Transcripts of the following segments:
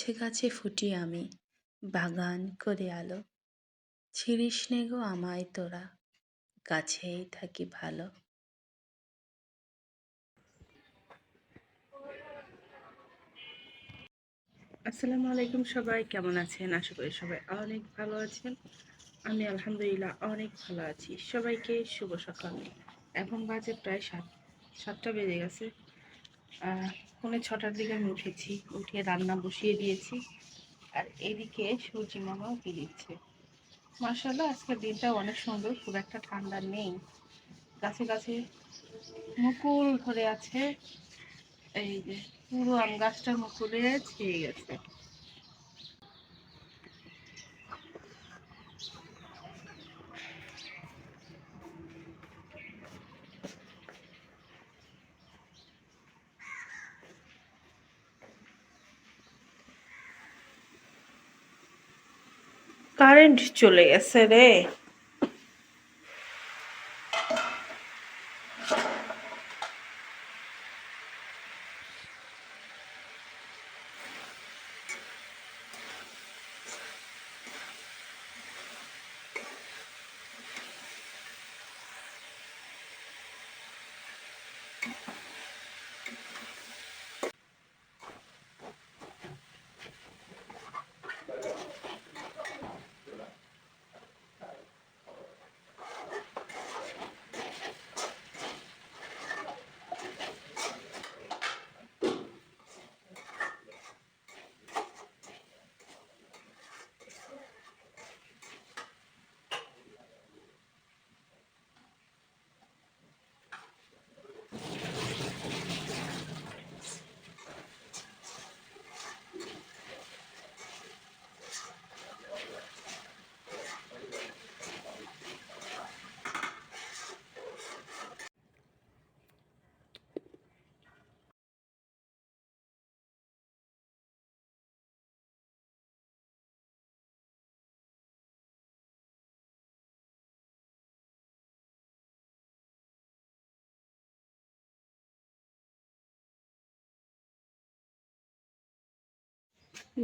গাছে গাছে ফুটি আমি বাগান করে আলো। ছিড়িস নে গো আমায় তোরা, গাছেই থাকি ভালো। আসসালামু আলাইকুম সবাই, কেমন আছেন? আশা করি সবাই অনেক ভালো আছেন। আমি আলহামদুলিল্লাহ অনেক ভালো আছি। সবাইকে শুভ সকাল। এখন বাজে প্রায় সাত, সাতটা বেজে গেছে। পৌনে ছটার দিকে আমি উঠেছি। উঠে রান্না বসিয়ে দিয়েছি। আর এদিকে সূর্যি মামাও দিচ্ছে? মার্শাল্লাহ আজকের দিনটা অনেক সুন্দর, খুব একটা ঠান্ডা নেই। গাছে গাছে মুকুল ধরে আছে। এই যে পুরো আম গাছটা মুকুলে ছেয়ে গেছে। কারেন্ট চলে গেছে রে।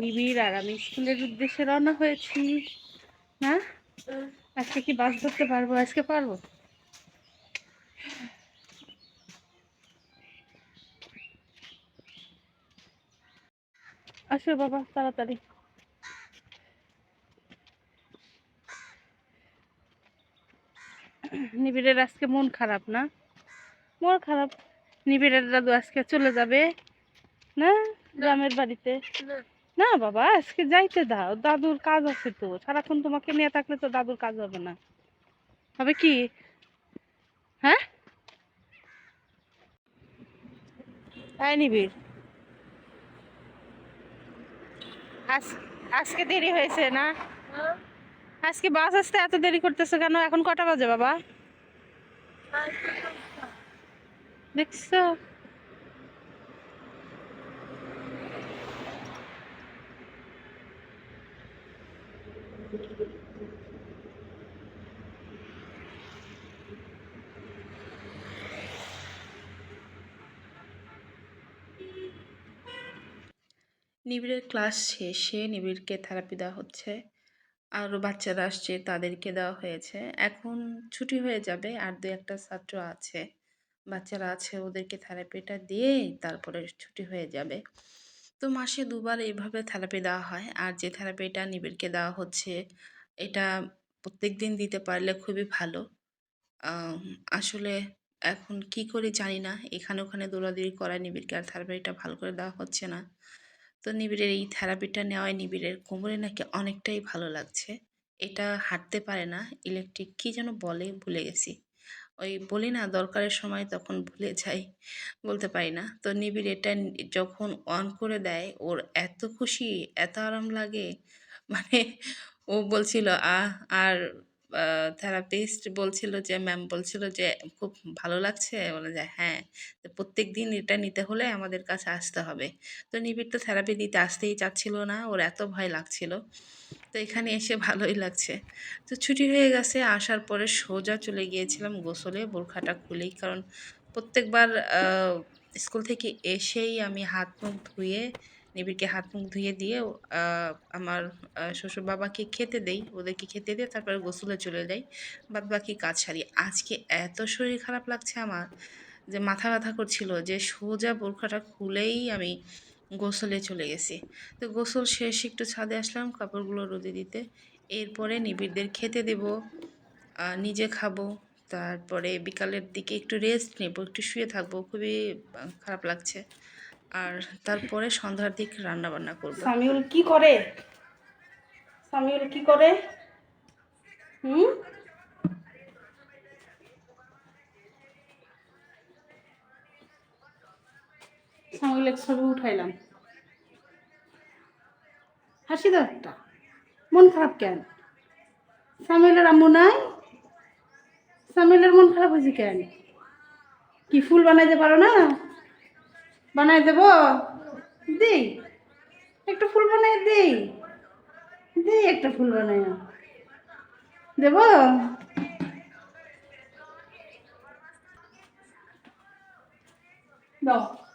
নিবিড় আর আমি স্কুলের উদ্দেশ্যে রওনা হয়েছি। না? আজকে কি বাস ধরতে পারব? আজকে পারব? আসো বাবা, তাড়াতাড়ি। নিবিড়ের আজকে মন খারাপ, না? মন খারাপ। নিবিড়ের দাদু আজকে চলে যাবে, না? গ্রামের বাড়িতে। না বাবা, আজকে যাইতে দাও। দাদুর কাজ আছে তো, সারাক্ষণ তোমাকে নিয়ে থাকলে তো দাদুর কাজ হবে না। হবে কি? হ্যাঁ? তাই আজ, আজকে দেরি হয়েছে না? আজকে বাস আসতে এত দেরি করতেছে কেন? এখন কটা বাজে বাবা? দেখছ? নিবিড়ের ক্লাস শেষে নিবিড়কে থেরাপি দেওয়া হচ্ছে। আরও বাচ্চারা আসছে, তাদেরকে দেওয়া হয়েছে। এখন ছুটি হয়ে যাবে, আর দু একটা ছাত্র আছে। বাচ্চারা আছে, ওদেরকে থেরাপিটা দিয়ে তারপরে ছুটি হয়ে যাবে। তো মাসে দুবার এইভাবে থেরাপি দেওয়া হয়। আর যে থেরাপিটা নিবিড়কে দেওয়া হচ্ছে, এটা প্রত্যেক দিন দিতে পারলে খুবই ভালো। আসলে এখন কি করি জানি না। এখানে ওখানে দৌড়াদৌড়ি করায় নিবিড়কে আর থেরাপিটা ভালো করে দেওয়া হচ্ছে না। তো নিবিড়ের এই থেরাপিটা নেওয়ায় নিবিড়ের কোমরে নাকি অনেকটাই ভালো লাগছে। এটা হাঁটতে পারে না। ইলেকট্রিক কি যেন বলে, ভুলে গেছি। ওই বলি না, দরকারের সময় তখন ভুলে যাই। বলতে পারি না। তো নিবিড় এটা যখন অন করে দেয়, ওর এত খুশি, এত আরাম লাগে। মানে ও বলছিল, আহ! আর থেরাপিস্ট বলছিল যে ম্যাম বলছিল যে, খুব ভালো লাগছে? বলে যে হ্যাঁ। প্রত্যেক দিন এটা নিতে হলে আমাদের কাছে আসতে হবে। তো নিবিড় তো থেরাপি দিতে আসতেই চাচ্ছিল না, ওর এত ভয় লাগছিল। তো এখানে এসে ভালোই লাগছে। তো ছুটি হয়ে গেছে, আসার পরে সোজা চলে গিয়েছিলাম গোসলে বোরখাটা খুলেই। কারণ প্রত্যেকবার স্কুল থেকে এসেই আমি হাত মুখ ধুয়ে, নিবিড়কে হাত মুখ ধুয়ে দিয়ে আমার শ্বশুর বাবাকে খেতে দেই। ওদেরকে খেতে দিয়ে তারপরে গোসলে চলে যাই। বাদ বাকি কাজ সারি। আজকে এত শরীর খারাপ লাগছে আমার, যে মাথা ব্যথা করছিল, যে সোজা বোরখাটা খুলেই আমি গোসলে চলে গেছি। তো গোসল শেষ একটু ছাদে আসলাম কাপড়গুলো রোদে দিতে। এরপরে নিবিড়দের খেতে দেব নিজে খাব। তারপরে বিকালের দিকে একটু রেস্ট নেব, একটু শুয়ে থাকব, খুবই খারাপ লাগছে। আর তারপরে সন্ধ্যার দিক রান্না বান্না করব। সামিউল কি করে? সামিউল কি করে? হুম? সামিউলের ছবি উঠাইলাম। হাসি দাও মন খারাপ কেন? সামিউলের আম্মু নাই? সামিউলের মন খারাপ হয়েছে কেন? কি ফুল বানাইতে পারো না? বানাই দেব? দিই। একটা ফুল বানাই দিই। দিই একটা ফুল বানাই। দেব? দাও।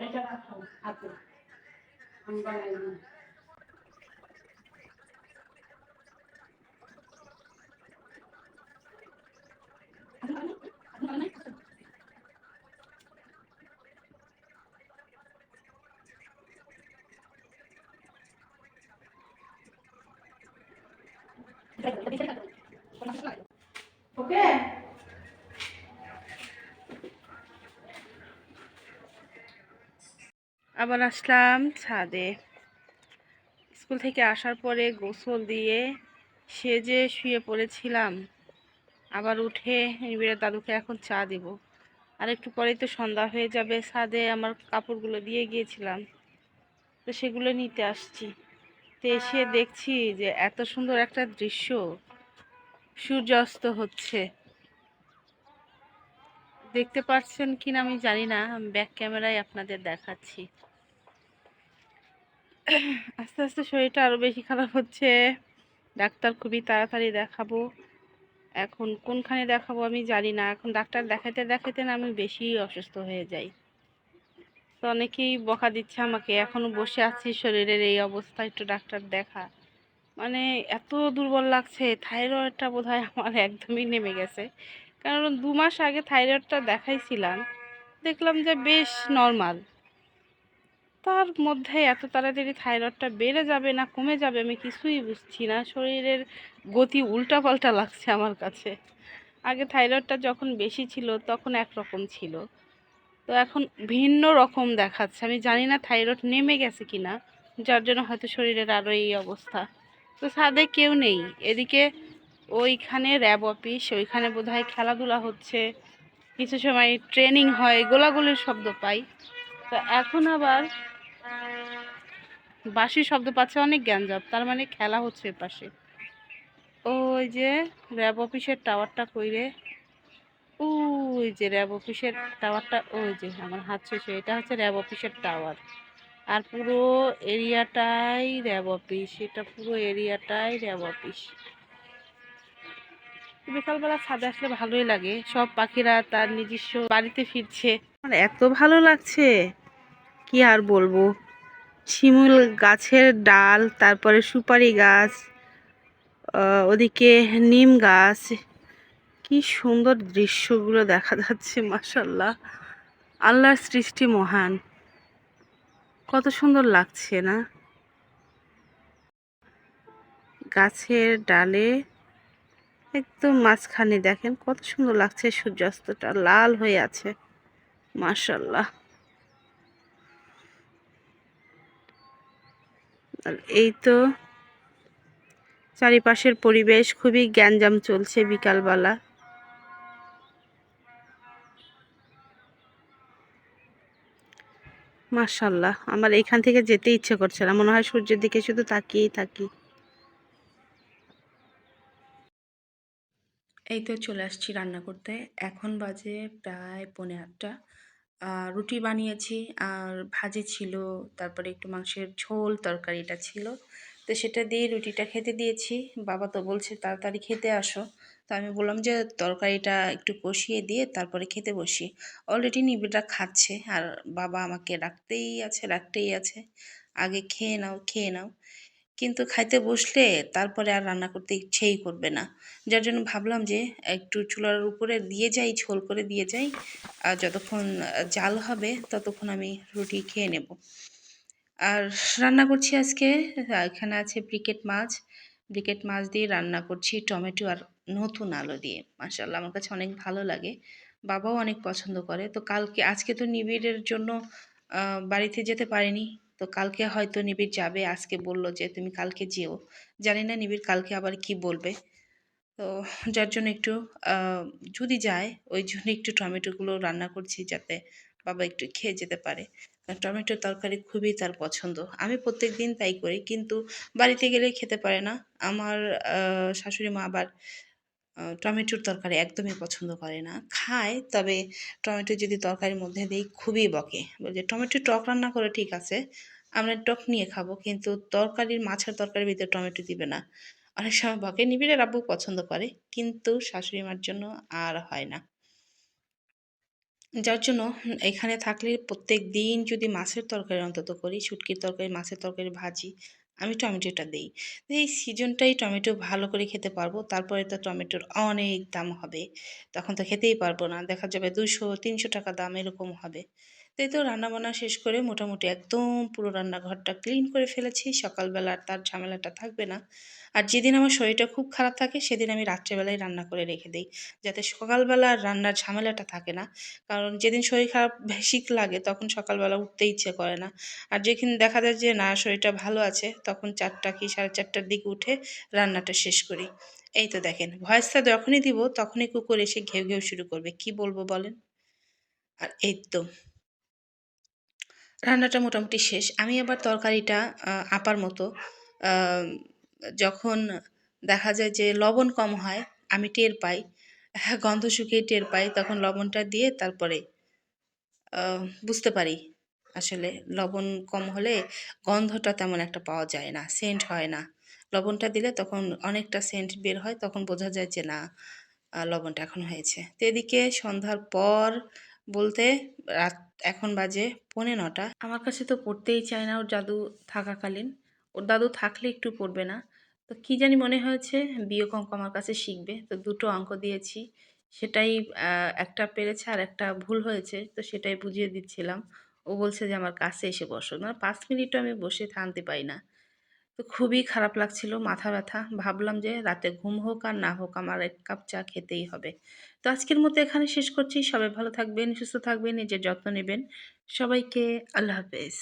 এটা রাখো হাতে আমি বানাই দিই ওকে আবার আসলাম ছাদে। স্কুল থেকে আসার পরে গোসল দিয়ে সেজে শুয়ে পড়েছিলাম। আবার উঠে নিবিড়ের দাদুকে এখন চা দিব। আর একটু পরেই তো সন্ধ্যা হয়ে যাবে, ছাদে আমার কাপড়গুলো দিয়ে গিয়েছিলাম। তো সেগুলো নিতে আসছি। তো এসে দেখছি যে এত সুন্দর একটা দৃশ্য। সূর্যাস্ত হচ্ছে। দেখতে পাচ্ছেন কিনা আমি জানি না, আমি ব্যাক ক্যামেরায় আপনাদের দেখাচ্ছি। আস্তে আস্তে শরীরটা আরও বেশি খারাপ হচ্ছে। ডাক্তার খুবই তাড়াতাড়ি দেখাবো। এখন কোনখানে দেখাবো আমি জানি না। এখন ডাক্তার দেখাতে দেখাতে না আমি বেশি অসুস্থ হয়ে যাই। তো অনেকেই বকা দিচ্ছে আমাকে এখনও বসে আছি, শরীরের এই অবস্থা, একটু ডাক্তার দেখা। মানে এত দুর্বল লাগছে থাইরয়েডটা বোধ হয় আমার একদমই নেমে গেছে। কারণ দু মাস আগে থাইরয়েডটা দেখাইছিলাম, দেখলাম যে বেশ নর্মাল। তার মধ্যে এত তাড়াতাড়ি থাইরয়েডটা বেড়ে যাবে না কমে যাবে আমি কিছুই বুঝছি না, শরীরের গতি উল্টাপাল্টা লাগছে আমার কাছে। আগে থাইরয়েডটা যখন বেশি ছিল তখন একরকম ছিল। তো এখন ভিন্ন রকম দেখাচ্ছে, আমি জানি না থাইরয়েড নেমে গেছে কিনা, যার জন্য হয়তো শরীরের আরও এই অবস্থা। তো ছাদে কেউ নেই, এদিকে ওইখানে র্যাব অফিস, ওইখানে বোধহয় খেলাধুলা হচ্ছে। কিছু সময় ট্রেনিং হয়, গোলাগুলির শব্দ পাই। তো এখন আবার বাঁশি শব্দ পাচ্ছে, অনেক জ্ঞানজাপ তার মানে খেলা হচ্ছে পাশে ওই যে র্যাব অফিসের টাওয়ারটা কইরে, ওই যে র্যাব অফিসের টাওয়ারটা, ওই যে আমার হাত শেষে এটা হচ্ছে র্যাব অফিসের টাওয়ার। আর পুরো এরিয়াটাই র্যাব অফিস, এটা পুরো এরিয়াটাই র্যাব অফিস। বিকালবেলা ছাদে আসলে ভালোই লাগে। সব পাখিরা তার নিজস্ব বাড়িতে ফিরছে। আমার এত ভালো লাগছে। কি আর বলব? শিমুল গাছের ডাল, তারপরে সুপারি গাছ ওদিকে নিম গাছ। কি সুন্দর দৃশ্যগুলো দেখা যাচ্ছে মাসাল্লাহ আল্লাহর সৃষ্টি মহান। কত সুন্দর লাগছে না? গাছের ডালে একদম মাঝখানে দেখেন, কত সুন্দর লাগছে সূর্যাস্তটা, লাল হয়ে আছে। মাশাল্লাহ আর এই তো চারিপাশের পরিবেশ খুবই গ্যাঞ্জাম চলছে বিকালবেলা। মাশাল্লাহ আমার এখান থেকে যেতে ইচ্ছে করছে না, মনে হয় সূর্যের দিকে শুধু তাকিয়েই থাকি। এই তো চলে আসছি রান্না করতে। এখন বাজে প্রায় পৌনে আটটা। রুটি বানিয়েছি, আর ভাজি ছিল, তারপরে একটু মাংসের ঝোল, তরকারিটা ছিল। তো সেটা দিয়ে রুটিটা খেতে দিয়েছি। বাবা তো বলছে, তাড়াতাড়ি খেতে আসো। তো আমি বললাম যে, তরকারিটা একটু কষিয়ে দিয়ে তারপরে খেতে বসি। অলরেডি নিবিড়রা খাচ্ছে, আর বাবা আমাকে রাখতেই আছে রাখতেই আছে। আগে খেয়ে নাও খেয়ে নাও। কিন্তু খাইতে বসলে তারপরে আর রান্না করতে ইচ্ছেই করবে না। যার জন্য ভাবলাম যে একটু চুলার উপরে দিয়ে যাই, ঝোল করে দিয়ে যাই, আর যতক্ষণ জাল হবে ততক্ষণ আমি রুটি খেয়ে নেব। আর রান্না করছি আজকে, এখানে আছে ব্রিকেট মাছ। ব্রিকেট মাছ দিয়ে রান্না করছি টমেটো আর নতুন আলু দিয়ে। মাসাল্লাহ আমার কাছে অনেক ভালো লাগে। বাবাও অনেক পছন্দ করে। তো কালকে, আজকে তো নিবিড়ের জন্য বাড়িতে যেতে পারিনি। তো কালকে হয়তো নিবিড় যাবে, আজকে বলল যে তুমি কালকে যেও। জানি না নিবিড় কালকে আবার কি বলবে। তো যার জন্য একটু যদি যায়, ওই জন্য একটু টমেটোগুলো রান্না করছি যাতে বাবা একটু খেয়ে যেতে পারে। টমেটোর তরকারি খুবই তার পছন্দ। আমি প্রত্যেক দিন তাই করি, কিন্তু বাড়িতে গেলে খেতে পারে না। আমার শাশুড়ি মা আবার টমেটোর তরকারি একদমই পছন্দ করে না। খায়, তবে টমেটো যদি তরকারির মধ্যে দিই খুবই বকে। বলছে টমেটো টক রান্না করে, ঠিক আছে। আমরা টক নিয়ে খাব, কিন্তু তরকারির, মাছের তরকারির ভিতরে টমেটো দিবে না। অনেক সময় বকে নিবিড়ের আব্বু পছন্দ করে, কিন্তু শাশুড়ি মার জন্য আর হয় না। যার জন্য এখানে থাকলে প্রত্যেক দিন যদি মাছের তরকারি অন্তত করি, শুটকির তরকারি, মাছের তরকারি, ভাজি, আমি টমেটোটা দিই। এই সিজনটাই টমেটো ভালো করে খেতে পারব, তারপরে তো টমেটোর অনেক দাম হবে। তখন তো খেতেই পারব না, দেখা যাবে দুশো তিনশো টাকা দাম এরকম হবে। তাই তো রান্নাবান্না শেষ করে মোটামুটি একদম পুরো রান্নাঘরটা ক্লিন করে ফেলেছি। সকালবেলা তার ঝামেলাটা থাকবে না। আর যেদিন আমার শরীরটা খুব খারাপ থাকে সেদিন আমি রাত্রেবেলায় রান্না করে রেখে দিই। যাতে সকালবেলা আর রান্নার ঝামেলাটা থাকে না। কারণ যেদিন শরীর খারাপ বেশি লাগে তখন সকালবেলা উঠতে ইচ্ছে করে না। আর যেদিন দেখা যায় যে না, শরীরটা ভালো আছে তখন চারটা কি সাড়ে চারটার দিকে উঠে রান্নাটা শেষ করি। এই তো দেখেন, ভয়েসটা যখনই দিব তখনই কুকুর এসে ঘেউ ঘেউ শুরু করবে। কি বলব বলেন? আর এই তো রান্নাটা মোটামুটি শেষ। আমি আবার তরকারিটা আপার মতো যখন দেখা যায় যে লবণ কম হয়, আমি টের পাই হ্যাঁ গন্ধ শুকিয়ে টের পাই, তখন লবণটা দিয়ে তারপরে বুঝতে পারি আসলে লবণ কম হলে গন্ধটা তেমন একটা পাওয়া যায় না, সেন্ট হয় না। লবণটা দিলে তখন অনেকটা সেন্ট বের হয়, তখন বোঝা যায় যে না লবণটা এখন হয়েছে। তো এদিকে সন্ধ্যার পর বলতে রাত এখন বাজে পৌনে নটা। আমার কাছে তো পড়তেই চায় না, ওর দাদু থাকাকালীন। ওর দাদু থাকলে একটু পড়বে না। তো কী জানি মনে হয়েছে বিয়োগ অঙ্ক আমার কাছে শিখবে। তো দুটো অঙ্ক দিয়েছি, সেটাই একটা পেরেছে আর একটা ভুল হয়েছে, তো সেটাই বুঝিয়ে দিচ্ছিলাম। ও বলছে যে আমার কাছে এসে বসো। না, পাঁচ মিনিটও আমি বসে থামতে পাই না। তো খুবই খারাপ লাগছিল, মাথা ব্যথা। ভাবলাম যে রাতে ঘুম হোক আর না হোক, আমার এক কাপ চা খেতেই হবে। তো আজকের মতো এখানে শেষ করছি। সবাই ভালো থাকবেন, সুস্থ থাকবেন, নিজের যত্ন নেবেন। সবাইকে আল্লাহ হাফেজ।